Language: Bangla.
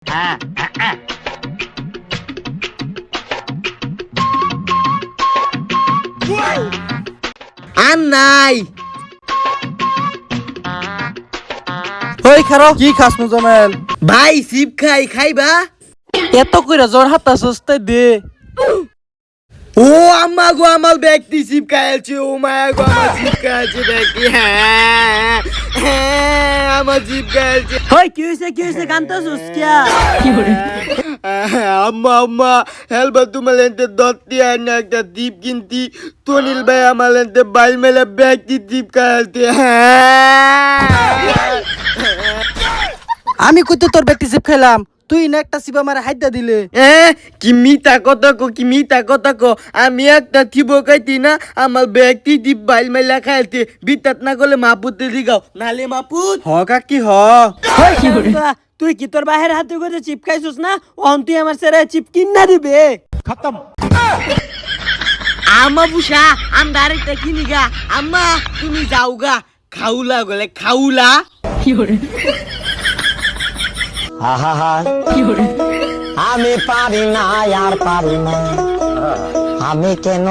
আর নাই। হই খারো কি খাস নু জমেল? ভাই সিপ খাই খাইবা? এত কইরা জ্বর হাতা সস্তায় দে। ও আম্মা গো আমার ব্যক্তি সিপ খাইছে ও মায়া গো আমার সিপ খাইছে ব্যক্তি হ্যাঁ হ্যাঁ। আমার সিপ খাইছে হই কি হইছে কি হইছে? কান্তাছস কিয়া আম্মা আম্মা হেলবা তোমার লেনতে দত্তি আর না একটা দ্বীপ কিনতি। তনিল ভাই আমার লেনতে বাইল মেলে ব্যক্তি দ্বীপ হ্যাঁ আমি কত তোর ব্যক্তি জিপ খাইলাম। তুই না একটা সিবা মারে হাইদা দিলে। এ কি মিতা কথা কো কি মিতা কথা কো। আমি একটা থিব খাইতি না আমার ব্যক্তি দ্বীপ বাইল মেলা খাইতে বিতাত না করলে মাপুতে দিগাও। নালে মাপুত। হ কাকি হ। তুই কি তোর বাহির হাতে করে চিপ খাইছস না? অহন তুই আমার সেরা চিপ কিনা দিবে। খতম। আমা বুসা আম ডাইরেক্ট কিনি গা। আম্মা তুমি যাও গা। খাউলা গলে খাউলা। আহা আমি পারি না আর পারি না। আমি কেন